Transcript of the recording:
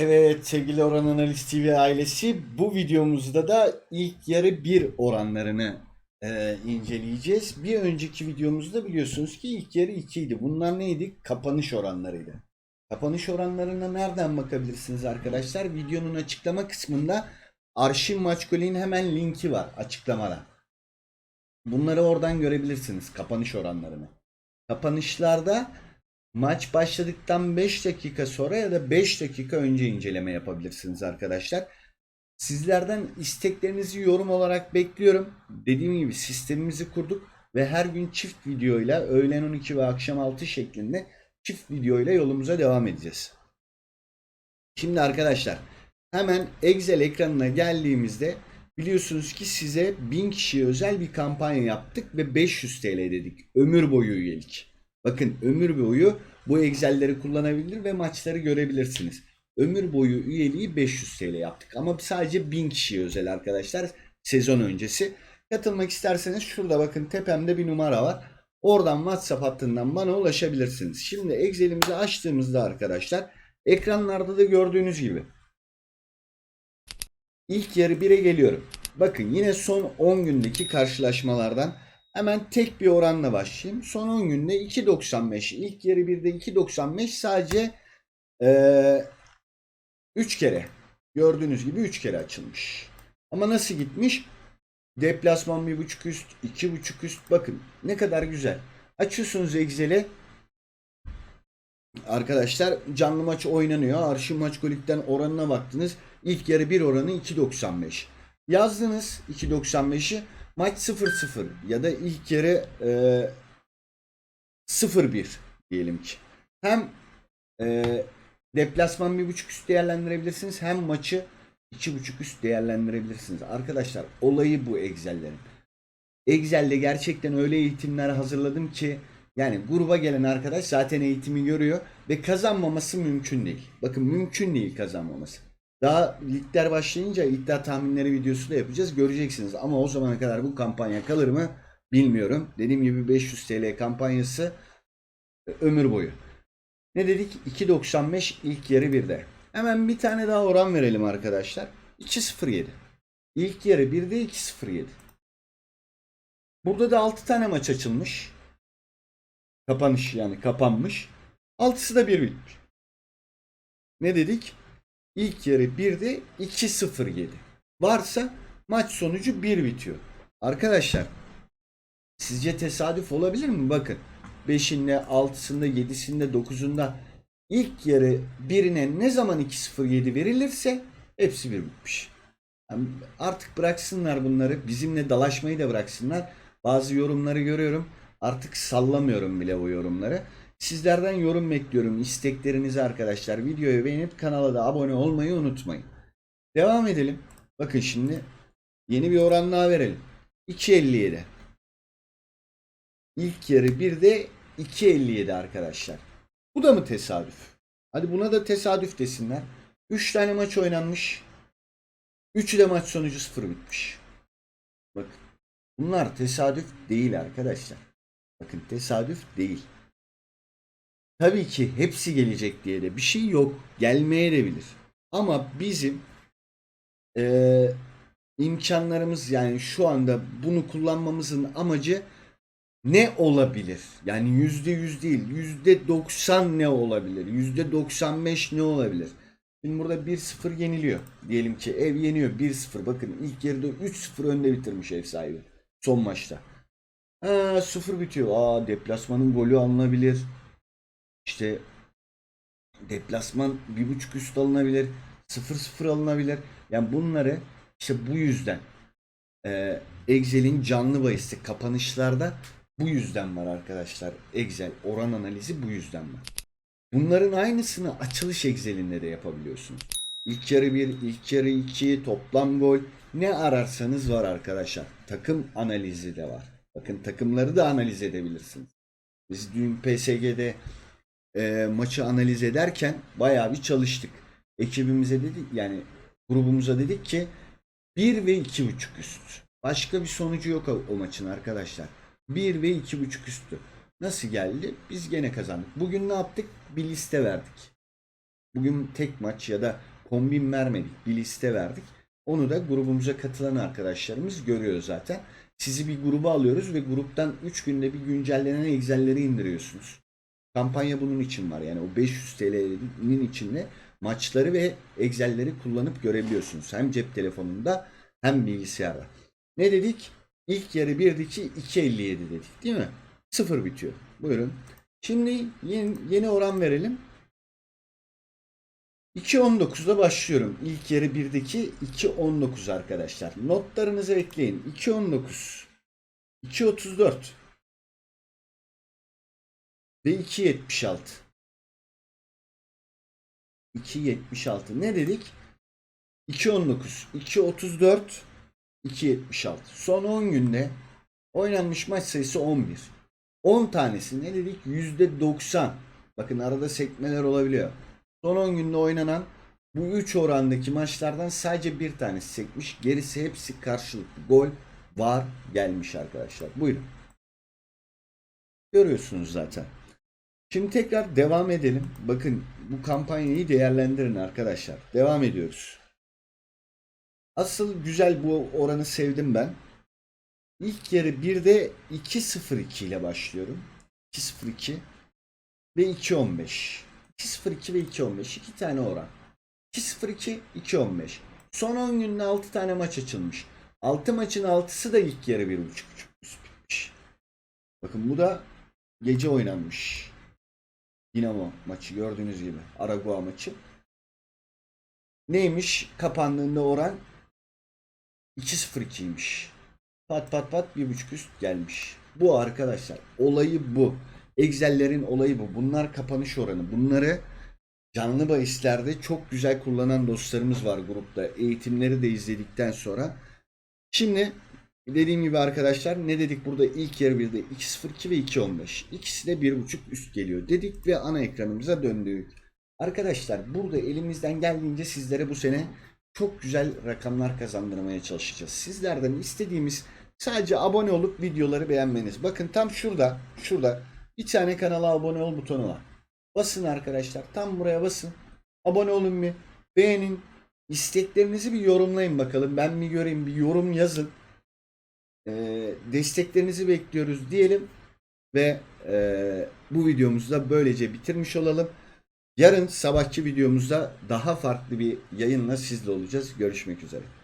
Evet sevgili Oran Analiz TV ailesi bu videomuzda da ilk yarı bir oranlarını e, inceleyeceğiz. Bir önceki videomuzda biliyorsunuz ki ilk yarı 2 idi. Bunlar neydi? Kapanış oranlarıydı. Kapanış oranlarına nereden bakabilirsiniz arkadaşlar? Videonun açıklama kısmında Arşiv Maçkol'in hemen linki var açıklamada. Bunları oradan görebilirsiniz kapanış oranlarını. Kapanışlarda Maç başladıktan 5 dakika sonra ya da 5 dakika önce inceleme yapabilirsiniz arkadaşlar. Sizlerden isteklerinizi yorum olarak bekliyorum. Dediğim gibi sistemimizi kurduk ve her gün çift videoyla öğlen 12 ve akşam 6 şeklinde çift videoyla yolumuza devam edeceğiz. Şimdi arkadaşlar hemen Excel ekranına geldiğimizde biliyorsunuz ki size 1000 kişiye özel bir kampanya yaptık ve 500 TL dedik. Ömür boyu üyelik. Bakın ömür boyu bu Excel'leri kullanabilir ve maçları görebilirsiniz. Ömür boyu üyeliği 500 TL yaptık ama sadece 1000 kişiye özel arkadaşlar sezon öncesi. Katılmak isterseniz şurada bakın tepemde bir numara var. Oradan WhatsApp hattından bana ulaşabilirsiniz. Şimdi Excel'imizi açtığımızda arkadaşlar ekranlarda da gördüğünüz gibi ilk yarı 1'e geliyorum. Bakın yine son 10 gündeki karşılaşmalardan Hemen tek bir oranla başlayayım. Son 10 günde 2.95. İlk yarı 1'de 2.95 sadece ee, 3 kere. Gördüğünüz gibi 3 kere açılmış. Ama nasıl gitmiş? Deplasman 1.5 üst, 2.5 üst. Bakın ne kadar güzel. Açıyorsunuz Excel'i. Arkadaşlar canlı maç oynanıyor. Arşiv maç golikten oranına baktınız. İlk yarı 1 oranı 2.95. Yazdınız 2.95'i. Maç 0-0 ya da ilk yarı e, 0-1 diyelim ki. Hem e, deplasman 1.5 üst değerlendirebilirsiniz hem maçı 2.5 üst değerlendirebilirsiniz. Arkadaşlar olayı bu Excel'lerin. Excel'de gerçekten öyle eğitimler hazırladım ki yani gruba gelen arkadaş zaten eğitimi görüyor ve kazanmaması mümkün değil. Bakın mümkün değil kazanmaması. Daha ligler başlayınca iddia tahminleri videosu da yapacağız. Göreceksiniz. Ama o zamana kadar bu kampanya kalır mı bilmiyorum. Dediğim gibi 500 TL kampanyası e, ömür boyu. Ne dedik? 2.95 ilk yarı birde. Hemen bir tane daha oran verelim arkadaşlar. 2.07. İlk yarı 1'de 2.07. Burada da 6 tane maç açılmış. Kapanış yani kapanmış. 6'sı da 1 bitmiş. Ne dedik? İlk yarı 1'de 2-0 Varsa maç sonucu 1 bitiyor. Arkadaşlar sizce tesadüf olabilir mi? Bakın 5'inde, 6'sında, 7'sinde, 9'unda ilk yarı birine ne zaman 2-0 verilirse hepsi bir bitmiş. Yani artık bıraksınlar bunları. Bizimle dalaşmayı da bıraksınlar. Bazı yorumları görüyorum. Artık sallamıyorum bile bu yorumları. Sizlerden yorum bekliyorum. İsteklerinizi arkadaşlar. Videoyu beğenip kanala da abone olmayı unutmayın. Devam edelim. Bakın şimdi yeni bir oran daha verelim. 2.57. İlk yarı bir de 2.57 arkadaşlar. Bu da mı tesadüf? Hadi buna da tesadüf desinler. 3 tane maç oynanmış. 3'ü de maç sonucu 0 bitmiş. Bakın. Bunlar tesadüf değil arkadaşlar. Bakın tesadüf değil. Tabii ki hepsi gelecek diye de bir şey yok. Gelmeye de bilir. Ama bizim eee, imkanlarımız yani şu anda bunu kullanmamızın amacı ne olabilir? Yani yüzde yüz değil. Yüzde doksan ne olabilir? Yüzde doksan beş ne olabilir? Şimdi burada 1-0 yeniliyor. Diyelim ki ev yeniyor 1-0. Bakın ilk yarıda 3-0 önde bitirmiş ev sahibi. Son maçta. Ha, 0 bitiyor. Aa deplasmanın golü alınabilir. İşte deplasman bir buçuk üst alınabilir. 0-0 alınabilir. Yani bunları işte bu yüzden e, Excel'in canlı bahisi kapanışlarda bu yüzden var arkadaşlar. Excel oran analizi bu yüzden var. Bunların aynısını açılış Excel'inde de yapabiliyorsunuz. İlk yarı 1, ilk yarı 2, toplam gol ne ararsanız var arkadaşlar. Takım analizi de var. Bakın takımları da analiz edebilirsiniz. Biz dün PSG'de e, maçı analiz ederken bayağı bir çalıştık. Ekibimize dedik yani grubumuza dedik ki 1 ve 2.5 üst. Başka bir sonucu yok o, o maçın arkadaşlar. 1 ve 2.5 üstü. Nasıl geldi? Biz gene kazandık. Bugün ne yaptık? Bir liste verdik. Bugün tek maç ya da kombin vermedik. Bir liste verdik. Onu da grubumuza katılan arkadaşlarımız görüyor zaten. Sizi bir gruba alıyoruz ve gruptan 3 günde bir güncellenen Excel'leri indiriyorsunuz. Kampanya bunun için var. Yani o 500 TL'nin içinde maçları ve Excel'leri kullanıp görebiliyorsunuz. Hem cep telefonunda hem bilgisayarda. Ne dedik? İlk yarı 1'deki 2.57 dedik değil mi? Sıfır bitiyor. Buyurun. Şimdi yeni, yeni oran verelim. 2.19'da başlıyorum. İlk yarı 1'deki 2.19 arkadaşlar. Notlarınızı ekleyin. 2.19 2.34 ve 2.76 2.76 ne dedik? 2.19 2.34 2.76 son 10 günde oynanmış maç sayısı 11 10 tanesi ne dedik? %90 bakın arada sekmeler olabiliyor. Son 10 günde oynanan bu 3 orandaki maçlardan sadece bir tanesi sekmiş. Gerisi hepsi karşılıklı gol var gelmiş arkadaşlar. Buyurun. Görüyorsunuz zaten Şimdi tekrar devam edelim. Bakın bu kampanyayı değerlendirin arkadaşlar. Devam ediyoruz. Asıl güzel bu oranı sevdim ben. İlk yarı 1'de 2.02 ile başlıyorum. 2.02 ve 2.15. 2.02 ve 2.15 iki tane oran. 2.02 2.15. Son 10 günde 6 tane maç açılmış. 6 maçın 6'sı da ilk yarı 1.5 üst bitmiş. Bakın bu da gece oynanmış. Dinamo maçı gördüğünüz gibi. Aragua maçı. Neymiş? Kapandığında oran 2-0-2'ymiş. Pat pat pat bir buçuk üst gelmiş. Bu arkadaşlar. Olayı bu. Excel'lerin olayı bu. Bunlar kapanış oranı. Bunları canlı bahislerde çok güzel kullanan dostlarımız var grupta. Eğitimleri de izledikten sonra. Şimdi Dediğim gibi arkadaşlar ne dedik burada ilk yarı 1'de 2.02 ve 2.15. İkisi de 1.5 üst geliyor dedik ve ana ekranımıza döndük. Arkadaşlar burada elimizden geldiğince sizlere bu sene çok güzel rakamlar kazandırmaya çalışacağız. Sizlerden istediğimiz sadece abone olup videoları beğenmeniz. Bakın tam şurada, şurada bir tane kanala abone ol butonu var. Basın arkadaşlar tam buraya basın. Abone olun bir beğenin. isteklerinizi bir yorumlayın bakalım. Ben bir göreyim bir yorum yazın. Ee, desteklerinizi bekliyoruz diyelim ve e, bu videomuzu da böylece bitirmiş olalım. Yarın sabahki videomuzda daha farklı bir yayınla sizle olacağız. Görüşmek üzere.